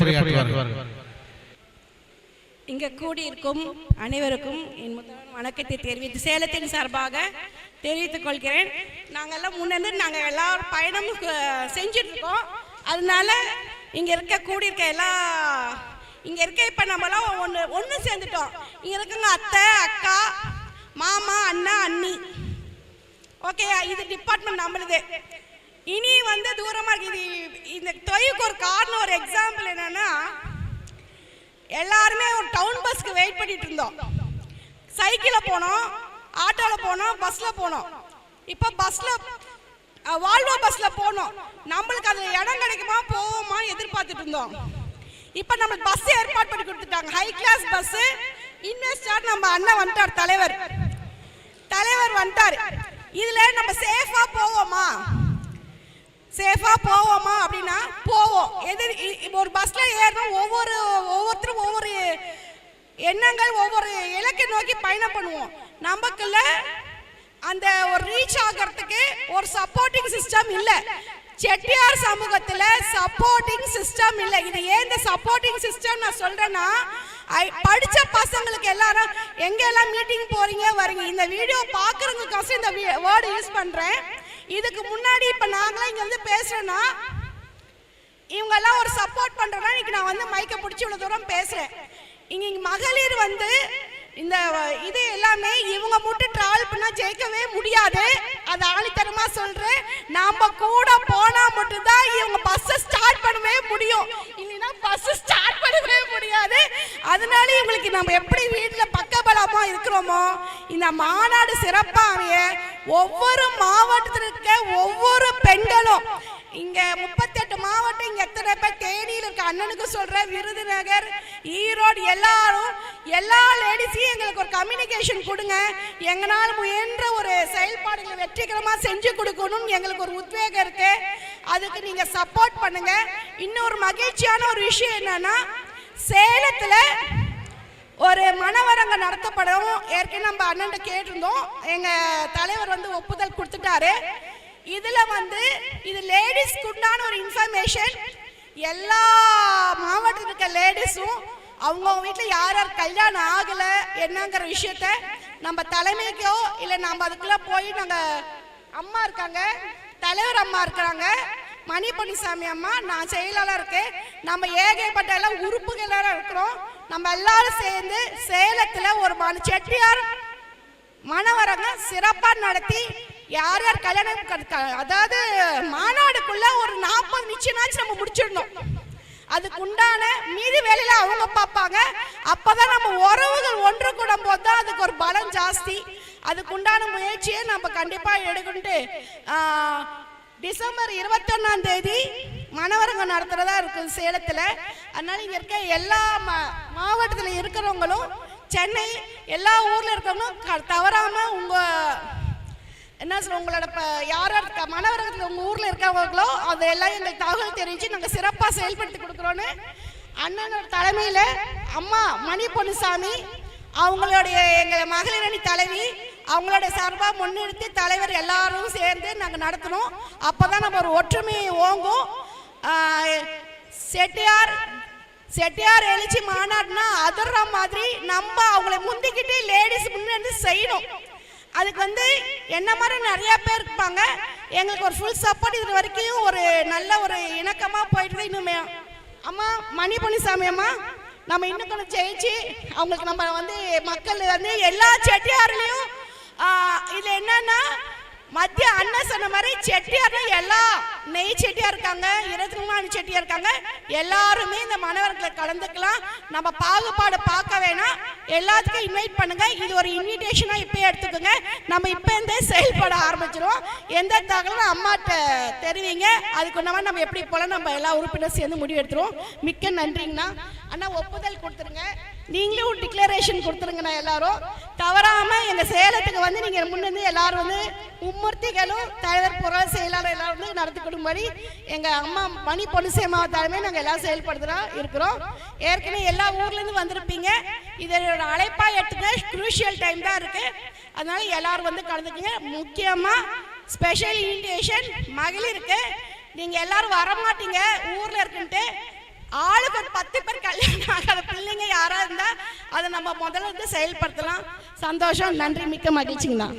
சிறப்புரையாற்றுவார்கள் இங்கே கூடியிருக்கும் அனைவருக்கும் என் முதல் வணக்கத்தை தெரிவித்து சேலத்தின் சார்பாக தெரிவித்துக் கொள்கிறேன். நாங்கள்லாம் முன்னேருந்து நாங்கள் எல்லாரும் செஞ்சுட்டு இருக்கோம் அதனால இங்கே இருக்க கூடியிருக்க எல்லா இங்கே இருக்க இப்போ நம்மலாம் ஒன்று ஒன்று சேர்ந்துட்டோம். இங்கே இருக்கவங்க அத்தை அக்கா மாமா அண்ணா அண்ணி. ஓகே இது டிபார்ட்மெண்ட் நம்மளுது. இனி வந்து தூரமாக இருக்கு. இது இந்த தொய்வுக்கு ஒரு காரணம் ஒரு என்னன்னா எல்லாருமே ஒரு டவுன் பஸ்க்கு வெயிட் பண்ணிட்டு இருந்தோம். சைக்கிளில் போனோம் ஆட்டோவில் போனோம் பஸ்ஸில் போனோம். இப்போ பஸ்ஸில் வால்வோ பஸ்ஸில் போனோம். நம்மளுக்கு அது இடம் கிடைக்குமா போவோமா எதிர்பார்த்துட்டு இருந்தோம். இப்போ நம்மளுக்கு பஸ் ஏற்பாடு பண்ணி கொடுத்துட்டாங்க. ஹை கிளாஸ் பஸ்ஸு இன்வெஸ்டார் நம்ம அண்ணன் வந்துட்டார் தலைவர். தலைவர் வந்துட்டார். இதில் நம்ம சேஃபாக போவோமா? சேஃபாக போவோமா அப்படின்னா போவோம். எதிர் இ- ஒரு பஸ்ஸில் ஏறணும் ஒவ்வொரு எண்ணங்கள் ஒவ்வொரு இலக்கை நோக்கி பயணம் பண்ணுவோம். நமக்குள்ள அந்த ஒரு ரீச் ஆகிறதுக்கு ஒரு சப்போர்ட்டிங் சிஸ்டம் இல்லை. செட்டியார் சமூகத்தில் சப்போர்ட்டிங் சிஸ்டம் இல்லை. இது ஏன் இந்த சப்போர்ட்டிங் சிஸ்டம் நான் சொல்கிறேன்னா ஐ- பசங்களுக்கு எல்லாரும் எங்கெல்லாம் மீட்டிங் போகிறீங்க வரீங்க? இந்த வீடியோ பார்க்குறதுக்கோசம் இந்த வேர்டு யூஸ் பண்ணுறேன் இதுக்கு முன்னாடி இப்போ நாங்களாம் இங்கேருந்து வந்து இவங்கெல்லாம் ஒரு சப்போர்ட் பண்றோம்னா இன்னைக்கு நான் வந்து மைக்கை பிடிச்சி இவ்வளோ தூரம் பேசுகிறேன் இங்க மகளிர் வந்து இந்த இது எல்லாமே இவங்க மட்டும் டிராவல் பண்ணா ஜெயிக்கவே முடியாது. அது ஆணித்தரமா சொல்றேன். நாம கூட போனா மட்டும்தான் இவங்க பஸ் ஸ்டார்ட் பண்ணவே முடியும். இல்லைன்னா பஸ் ஸ்டார்ட் பண்ணவே முடியாது. அதனால இவங்களுக்கு நம்ம எப்படி வீட்டுல பக்கபலமா இருக்கிறோமோ? இந்த மாநாடு சிறப்பா ஒவ்வொரு மாவட்டத்தில் இருக்க ஒவ்வொரு பெண்களும் இங்க முப்பத்தெட்டு மாவட்டம் இங்க எத்தனை பேர் தேனியில் இருக்க அண்ணனுக்கு சொல்கிற விருதுநகர் ஈரோடு எல்லாரும் எல்லா லேடிஸையும் எங்களுக்கு ஒரு கம்யூனிகேஷன் கொடுங்க. எங்களால் முயன்ற ஒரு செயல்பாடுகளை வெற்றிகரமா செஞ்சு கொடுக்கணும்னு எங்களுக்கு ஒரு உத்வேகம் இருக்கு. அதுக்கு நீங்க சப்போர்ட் பண்ணுங்க. இன்னொரு மகிழ்ச்சியான ஒரு விஷயம் என்னன்னா சேலத்துல ஒரு மனவரங்க நடத்தப்படும் ஏற்கனவே நம்ம அண்ணன் கேட்டிருந்தோம். எங்க தலைவர் வந்து ஒப்புதல் கொடுத்துட்டாரு. இதுல வந்து இது லேடிஸ்க்கு உண்டான ஒரு இன்ஃபர்மேஷன் எல்லா மாவட்டத்தில் இருக்க லேடிஸும் அவங்கவுங்க வீட்டில் யார் யார் கல்யாணம் ஆகலை என்னங்கிற விஷயத்த நம்ம தலைமைக்கோ இல்லை நம்ம அதுக்குள்ளே போய் நாங்கள் அம்மா இருக்காங்க தலைவர் அம்மா இருக்கிறாங்க மணி பொன்னிசாமி அம்மா நான் செயலாளர் இருக்கேன் நம்ம ஏகப்பட்ட எல்லாம் உறுப்புகள் இருக்கிறோம். நம்ம எல்லாரும் சேர்ந்து சேலத்தில் ஒரு மன செட்டியார் மாணவரங்க சிறப்பாக நடத்தி யார் யார் கல்யாணம் அதாவது மாநாடுக்குள்ள ஒரு நாற்பது நிச்சயமாச்சும் நம்ம முடிச்சிடணும். அதுக்கு உண்டான மீதி வேலையில அவங்க பார்ப்பாங்க அப்பதான் நம்ம உறவுகள் ஒன்று கூடும் போது தான் அதுக்கு ஒரு பலம் ஜாஸ்தி. அதுக்கு உண்டான முயற்சியை நம்ம கண்டிப்பா எடுக்கணுட்டு டிசம்பர் இருபத்தொன்னாம் தேதி மணவரங்க நடத்துறதா இருக்குது சேலத்துல. அதனால இங்க இருக்க எல்லா மா- மாவட்டத்தில் இருக்கிறவங்களும் சென்னை எல்லா ஊர்ல இருக்கவங்களும் க- தவறாம உங்க என்ன சொல்ல உங்களோட இப்போ யார் யார் க- உங்கள் ஊரில் இருக்கவங்களோ அதெல்லாம் எங்களுக்கு தகவல் தெரிஞ்சு நாங்கள் சிறப்பாக செயல்படுத்தி கொடுக்குறோன்னு அண்ணனோட தலைமையில் அம்மா மணி பொன்னுசாமி அவங்களுடைய எங்கள் மகளிரணி தலைவி அவங்களோட சார்பாக முன்னிறுத்தி தலைவர் எல்லாரும் சேர்ந்து நாங்கள் நடத்தணும். அப்போ தான் நம்ம ஒரு ஒற்றுமையை ஓங்கும். செட்டியார் செட்டியார் எழுச்சி மாநாடுனா அதர்ற மாதிரி நம்ம அவங்கள முந்திக்கிட்டு லேடிஸ் முன்னாடி செய்யணும். அதுக்கு வந்து என்ன மாதிரி நிறையா பேர் இருப்பாங்க. எங்களுக்கு ஒரு ஃபுல் சப்போர்ட் இது வரைக்கும் ஒரு நல்ல ஒரு இணக்கமாக போயிட்டு இன்னுமே. அம்மா மணி பொன்னிசாமி அம்மா நம்ம இன்னும் கொஞ்சம் ஜெயிச்சு அவங்களுக்கு நம்ம வந்து மக்கள் வந்து எல்லா செட்டியார்லேயும் இதுல என்னன்னா மத்திய அண்ணன் சொன்ன மாதிரி செட்டியார் எல்லாம் நெய் செட்டியாக இருக்காங்க இருபத்தி செட்டியாக இருக்காங்க. எல்லாருமே இந்த மாணவர்களை கலந்துக்கலாம். நம்ம பாகுபாடு பார்க்க வேணாம். எல்லாத்துக்கும் இன்வைட் பண்ணுங்க. இது ஒரு இன்விடேஷனா இப்பயே எடுத்துக்கோங்க. நம்ம இப்போ இருந்தே செயல்பட ஆரம்பிச்சிருவோம். எந்த தகவலும் அம்மாட்ட தெரிவிங்க. அதுக்கு மாதிரி நம்ம எப்படி போல நம்ம எல்லா உறுப்பினர் சேர்ந்து முடிவு எடுத்துருவோம். மிக்க நன்றிங்கண்ணா. அண்ணா ஒப்புதல் கொடுத்துருங்க. நீங்களும் ஒரு டிக்ளரேஷன் கொடுத்துருங்கண்ணா எல்லாரும். தவறாம எங்க சேலத்துக்கு வந்து நீங்க முன்னிருந்து எல்லாரும் வந்து மும்மூர்த்திகளும் தலைவர் பொருள் செயலாளர் எல்லாரும் வந்து நடத்தி கொடுக்கும்படி எங்கள் அம்மா மணி பொன்னிசேமா தலைமை நாங்கள் எல்லாம் செயல்படுத்துகிறோம் இருக்கிறோம். ஏற்கனவே எல்லா ஊர்லேருந்து வந்திருப்பீங்க. இதனோட அழைப்பாக எடுத்துக்க. குரூஷியல் டைம் தான் இருக்குது அதனால் எல்லோரும் வந்து கலந்துக்குங்க. முக்கியமாக ஸ்பெஷல் இன்விடேஷன் மகளிருக்கு. நீங்கள் எல்லாரும் வரமாட்டீங்க. ஊரில் இருக்குன்ட்டு ஆளுக்கு ஒரு பத்து பேர் கல்யாணம் ஆகாத பிள்ளைங்க யாராக இருந்தால் அதை நம்ம முதல்ல வந்து செயல்படுத்தலாம். சந்தோஷம். நன்றி. மிக்க மகிழ்ச்சிங்கண்ணா.